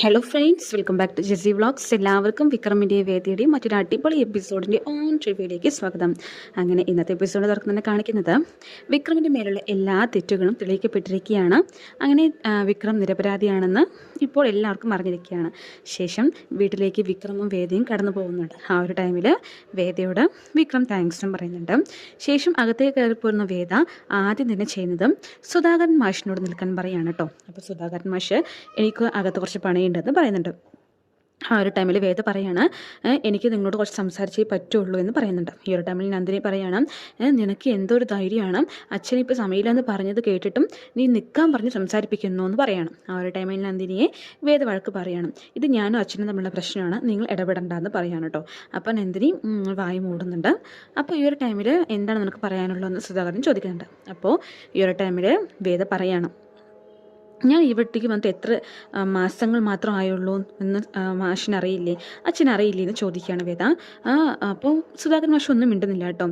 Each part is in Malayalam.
Hello friends welcome back to JC vlogs എല്ലാവർക്കും വിക്രമിന്റെ വേദിയുടെയും മറ്റൊരു അടിപൊളി എപ്പിസോഡിന്റെ ഓൺ റിവ്യൂയിലേക്ക് സ്വാഗതം. അങ്ങനെ ഇന്നത്തെ എപ്പിസോഡ് തുറക്കുന്ന കാണിക്കുന്നത് വിക്രമിന്റെ മേലുള്ള എല്ലാ തെറ്റുകളും തെളിയിക്കപ്പെട്ടിരിക്കുകയാണ്. അങ്ങനെ വിക്രം നിരപരാധിയാണെന്ന് ഇപ്പോൾ എല്ലാവർക്കും അറിഞ്ഞിരിക്കുകയാണ്. ശേഷം വീട്ടിലേക്ക് വിക്രമും വേദിയും കടന്നു പോകുന്നുണ്ട്. ആ ഒരു ടൈമിൽ വേദയോട് വിക്രം താങ്ക്സും പറയുന്നുണ്ട്. ശേഷം അകത്തേക്ക് കയറി പോരുന്ന വേദ ആദ്യം തന്നെ ചെയ്യുന്നതും സുധാകരൻ മാഷിനോട് നിൽക്കാൻ പറയുകയാണ് കേട്ടോ അപ്പോൾ സുധാകരൻ മാഷ് എനിക്ക് അകത്ത് കുറച്ച് പണിയുണ്ടെന്ന് പറയുന്നുണ്ട്. ആ ഒരു ടൈമിൽ വേദ പറയാണ് എനിക്ക് നിങ്ങളോട് കുറച്ച് സംസാരിച്ചേ പറ്റുള്ളൂ എന്ന് പറയുന്നുണ്ട്. ഈ ഒരു ടൈമിൽ നന്ദിനി പറയാണ് നിനക്ക് എന്തൊരു ധൈര്യമാണ്. അച്ഛൻ ഇപ്പോൾ സമയമില്ലെന്ന് പറഞ്ഞത് കേട്ടിട്ടും നീ നിൽക്കാൻ പറഞ്ഞ് സംസാരിപ്പിക്കുന്നു എന്ന് പറയണം. ആ ഒരു ടൈമിൽ നന്ദിനിയെ വേദ വഴക്ക് പറയണം ഇത് ഞാനും അച്ഛനും തമ്മിലുള്ള പ്രശ്നമാണ് നിങ്ങൾ ഇടപെടണ്ട എന്ന് പറയാണ് കേട്ടോ. അപ്പം നന്ദിനി വായി മൂടുന്നുണ്ട്. അപ്പോൾ ഈ ഒരു ടൈമിൽ എന്താണ് നിനക്ക് പറയാനുള്ളതെന്ന് സുധാകരൻ ചോദിക്കുന്നുണ്ട്. അപ്പോൾ ഈ ഒരു ടൈമിൽ വേദ പറയാണ് ഞാൻ ഇവിടേക്ക് വന്നിട്ട് എത്ര മാസങ്ങൾ മാത്രം ആയുള്ളൂ എന്ന് മാഷിനറിയില്ലേ അച്ഛനറിയില്ലേ എന്ന് ചോദിക്കുകയാണ് വേദ. അപ്പോൾ സുധാകരൻ മാഷ് ഒന്നും മിണ്ടുന്നില്ല കേട്ടോ.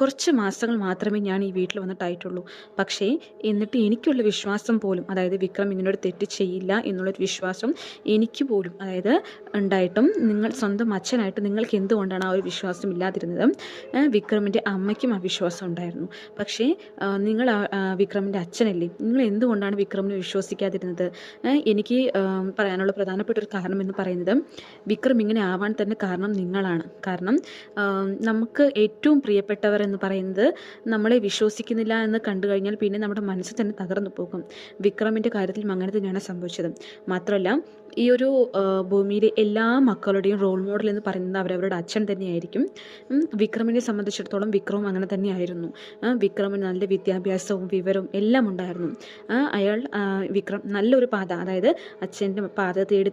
കുറച്ച് മാസങ്ങൾ മാത്രമേ ഞാൻ ഈ വീട്ടിൽ വന്നിട്ടായിട്ടുള്ളൂ പക്ഷേ എന്നിട്ട് എനിക്കുള്ള വിശ്വാസം പോലും അതായത് വിക്രം ഇതിനോട് തെറ്റ് ചെയ്യില്ല എന്നുള്ളൊരു വിശ്വാസം എനിക്ക് പോലും അതായത് ഉണ്ടായിട്ടും നിങ്ങൾ സ്വന്തം അച്ഛനായിട്ട് നിങ്ങൾക്ക് എന്തുകൊണ്ടാണ് ആ ഒരു വിശ്വാസം ഇല്ലാതിരുന്നത്? വിക്രമിന്റെ അമ്മയ്ക്കും ആ വിശ്വാസം ഉണ്ടായിരുന്നു. പക്ഷേ നിങ്ങൾ വിക്രമിന്റെ അച്ഛനല്ലേ? നിങ്ങൾ എന്തുകൊണ്ടാണ് വിക്രമിനെ വിശ്വസിക്കാതിരുന്നത്? എനിക്ക് പറയാനുള്ള പ്രധാനപ്പെട്ട ഒരു കാരണം എന്ന് പറയുന്നത് വിക്രം ഇങ്ങനെ ആവാൻ തന്നെ കാരണം നിങ്ങളാണ്. കാരണം നമുക്ക് ഏറ്റവും പ്രിയപ്പെട്ടവർ എന്ന് പറയുന്നത് നമ്മളെ വിശ്വസിക്കുന്നില്ല എന്ന് കണ്ടു കഴിഞ്ഞാൽ പിന്നെ നമ്മുടെ മനസ്സ് തന്നെ തകർന്നു പോകും. വിക്രമിന്റെ കാര്യത്തിൽ അങ്ങനെ തന്നെയാണ് സംഭവിച്ചത്. മാത്രമല്ല ഈ ഒരു ഭൂമിയിലെ എല്ലാ മക്കളുടെയും റോൾ മോഡൽ എന്ന് പറയുന്നത് അവരവരുടെ അച്ഛൻ തന്നെയായിരിക്കും. വിക്രമിനെ സംബന്ധിച്ചിടത്തോളം വിക്രമം അങ്ങനെ തന്നെയായിരുന്നു. വിക്രമിന് നല്ല വിദ്യാഭ്യാസവും വിവരവും എല്ലാം ഉണ്ടായിരുന്നു. അയാൾ വിക്രം നല്ലൊരു പാത അതായത് അച്ഛന്റെ പാത തേടി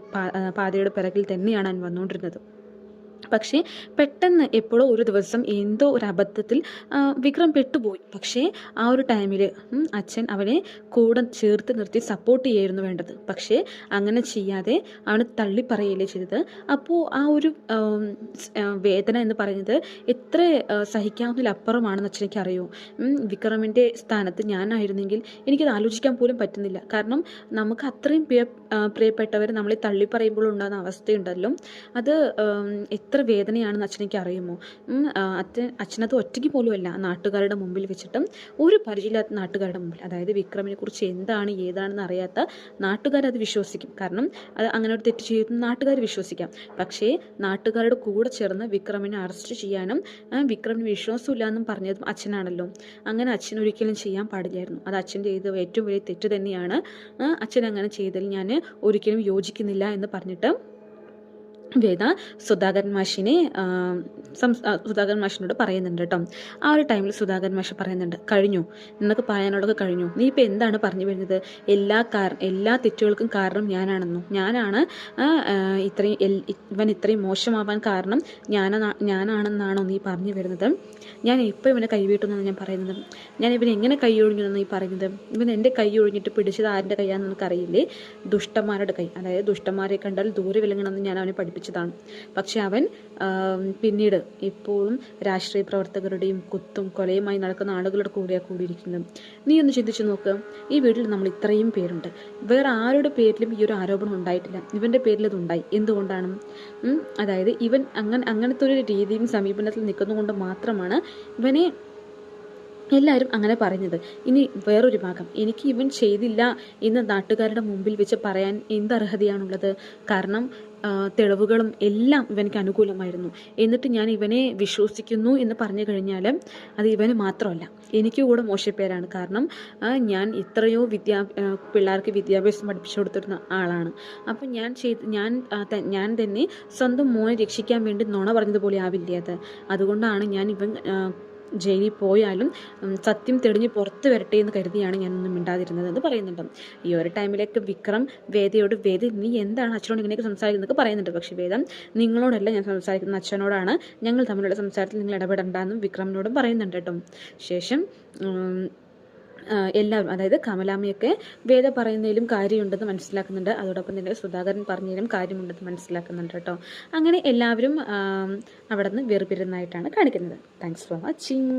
പാതയുടെ പിറകിൽ തന്നെയാണ് അവൻ വന്നുകൊണ്ടിരുന്നത്. പക്ഷേ പെട്ടെന്ന് എപ്പോഴോ ഒരു ദിവസം എന്തോ ഒരു അബദ്ധത്തിൽ വിക്രം പെട്ടുപോയി. പക്ഷേ ആ ഒരു ടൈമിൽ അച്ഛൻ അവനെ കൂടെ ചേർത്ത് നിർത്തി സപ്പോർട്ട് ചെയ്യായിരുന്നു വേണ്ടത്. പക്ഷേ അങ്ങനെ ചെയ്യാതെ അവനെ തള്ളിപ്പറയുകയല്ലേ ചെയ്തത്. അപ്പോൾ ആ ഒരു വേദന എന്ന് പറയുന്നത് എത്ര സഹിക്കാവുന്നതിലപ്പുറമാണെന്ന് അച്ഛനെനിക്ക് അറിയൂ? വിക്രമിന്റെ സ്ഥാനത്ത് ഞാനായിരുന്നെങ്കിൽ എനിക്കത് ആലോചിക്കാൻ പോലും പറ്റുന്നില്ല. കാരണം നമുക്ക് അത്രയും പ്രിയ പ്രിയപ്പെട്ടവർ നമ്മളെ തള്ളിപ്പറയുമ്പോൾ ഉണ്ടാകുന്ന അവസ്ഥയുണ്ടല്ലോ. അത് ഉം, എത്ര വേദനയാണെന്ന് അച്ഛനയ്ക്ക് അറിയുമോ? അച്ഛൻ അച്ഛനത് ഒറ്റയ്ക്ക് പോലുമല്ല. നാട്ടുകാരുടെ മുമ്പിൽ വെച്ചിട്ടും ഒരു പരിചയമില്ലാത്ത നാട്ടുകാരുടെ മുമ്പിൽ. അതായത് വിക്രമിനെ കുറിച്ച് എന്താണ് ഏതാണെന്ന് അറിയാത്ത നാട്ടുകാരത് വിശ്വസിക്കും. കാരണം അത് അങ്ങനെ ഒരു തെറ്റ് ചെയ്യുന്ന നാട്ടുകാർ വിശ്വസിക്കാം. പക്ഷേ നാട്ടുകാരുടെ കൂടെ ചേർന്ന് വിക്രമിനെ അറസ്റ്റ് ചെയ്യാനും വിക്രമിന് വിശ്വാസമില്ല എന്നും പറഞ്ഞതും അച്ഛനാണല്ലോ. അങ്ങനെ അച്ഛൻ ഒരിക്കലും ചെയ്യാൻ പാടില്ലായിരുന്നു. അത് അച്ഛൻ ചെയ്ത ഏറ്റവും വലിയ തെറ്റ് തന്നെയാണ്. അച്ഛൻ അങ്ങനെ ചെയ്തതിൽ ഞാൻ ഒരിക്കലും യോജിക്കുന്നില്ല എന്ന് പറഞ്ഞിട്ട് വേദ സുധാകരൻ മാഷിനെ സുധാകരൻ മാഷിനോട് പറയുന്നുണ്ട് കേട്ടോ. ആ ഒരു ടൈമിൽ സുധാകരൻ മാഷ് പറയുന്നുണ്ട് കഴിഞ്ഞു നിനക്ക് പറയാനുള്ളത് കഴിഞ്ഞു. നീ ഇപ്പം എന്താണ് പറഞ്ഞു വരുന്നത്? എല്ലാ കാര എല്ലാ തെറ്റുകൾക്കും കാരണം ഞാനാണെന്നു? ഞാനാണ് ഇത്രയും ഇവൻ ഇത്രയും മോശമാവാൻ കാരണം ഞാനാ ഞാനാണെന്നാണോ നീ പറഞ്ഞു വരുന്നത്? ഞാൻ എപ്പോൾ ഇവനെ കൈവീട്ടുന്നെന്ന് ഞാൻ പറയുന്നത്. ഞാൻ ഇവൻ എങ്ങനെ കൈ ഒഴിഞ്ഞു ഈ പറയുന്നത്? ഇവൻ എന്റെ കൈ ഒഴിഞ്ഞിട്ട് പിടിച്ചത് ആരുടെ കൈയാണെന്ന് എനിക്കറിയില്ലേ? ദുഷ്ടന്മാരുടെ കൈ. അതായത് ദുഷ്ടന്മാരെ കണ്ടാൽ ദൂരെ വിലങ്ങണമെന്ന് ഞാൻ അവനെ പഠിപ്പിച്ചതാണ്. പക്ഷെ അവൻ പിന്നീട് ഇപ്പോഴും രാഷ്ട്രീയ പ്രവർത്തകരുടെയും കുത്തും കൊലയുമായി നടക്കുന്ന ആളുകളുടെ കൂടെയാണ് കൂടിയിരിക്കുന്നത്. നീ ഒന്ന് ചിന്തിച്ചു നോക്ക്. ഈ വീട്ടിൽ നമ്മൾ ഇത്രയും പേരുണ്ട്. വേറെ ആരുടെ പേരിലും ഈ ഒരു ആരോപണം ഉണ്ടായിട്ടില്ല. ഇവന്റെ പേരിൽ ഇത് ഉണ്ടായി. എന്തുകൊണ്ടാണ്? അതായത് ഇവൻ അങ്ങനെ അങ്ങനത്തെ ഒരു രീതിയും സമീപനത്തിൽ നിൽക്കുന്നതുകൊണ്ട് മാത്രമാണ് ഇവനെ എല്ലാവരും അങ്ങനെ പറഞ്ഞത് ഇനി വേറൊരു ഭാഗം. എനിക്ക് ഇവൻ ചെയ്തില്ല എന്ന് നാട്ടുകാരുടെ മുമ്പിൽ വെച്ച് പറയാൻ എന്ത് അർഹതയാണുള്ളത് കാരണം തെളിവുകളും എല്ലാം ഇവനിക്ക് അനുകൂലമായിരുന്നു. എന്നിട്ട് ഞാൻ ഇവനെ വിശ്വസിക്കുന്നു എന്ന് പറഞ്ഞു കഴിഞ്ഞാൽ അത് ഇവന് മാത്രമല്ല. എനിക്ക് കൂടെ മോശപ്പേരാണ്. കാരണം ഞാൻ ഇത്രയോ വിദ്യാ പിള്ളേർക്ക് വിദ്യാഭ്യാസം പഠിപ്പിച്ചു കൊടുത്തിരുന്ന ആളാണ്. അപ്പം ഞാൻ ചെയ്ത് ഞാൻ ഞാൻ തന്നെ സ്വന്തം മോനെ രക്ഷിക്കാൻ വേണ്ടി നുണ പറഞ്ഞതുപോലെ ആവില്ലേ അത്? അതുകൊണ്ടാണ് ഞാൻ ഇവൻ ജയിലിൽ പോയാലും സത്യം തെളിഞ്ഞ് പുറത്ത് വരട്ടെ എന്ന് കരുതിയാണ് ഞാനൊന്നും മിണ്ടാതിരുന്നത് എന്ന് പറയുന്നുണ്ട്. ഈ ഒരു ടൈമിലേക്ക് വിക്രം വേദയോട് വേദ നീ എന്താണ് അച്ഛനോട് ഇങ്ങനെയൊക്കെ സംസാരിക്കുന്നതൊക്കെ പറയുന്നുണ്ട്. പക്ഷേ വേദം നിങ്ങളോടല്ല ഞാൻ സംസാരിക്കുന്ന അച്ഛനോടാണ്. ഞങ്ങൾ തമ്മിലുള്ള സംസാരത്തിൽ നിങ്ങൾ ഇടപെടണ്ടെന്നും വിക്രമിനോടും പറയുന്നുണ്ട് കേട്ടോ. ശേഷം എല്ലാവരും അതായത് കമലാമ്മയൊക്കെ വേദ പറയുന്നതിലും കാര്യമുണ്ടെന്ന് മനസ്സിലാക്കുന്നുണ്ട്. അതോടൊപ്പം തന്നെ സുധാകരൻ പറഞ്ഞതിലും കാര്യമുണ്ടെന്ന് മനസ്സിലാക്കുന്നുണ്ട് കേട്ടോ. അങ്ങനെ എല്ലാവരും അവിടെ നിന്ന് വേർപിരുന്നതായിട്ടാണ് കാണിക്കുന്നത്. Thanks for watching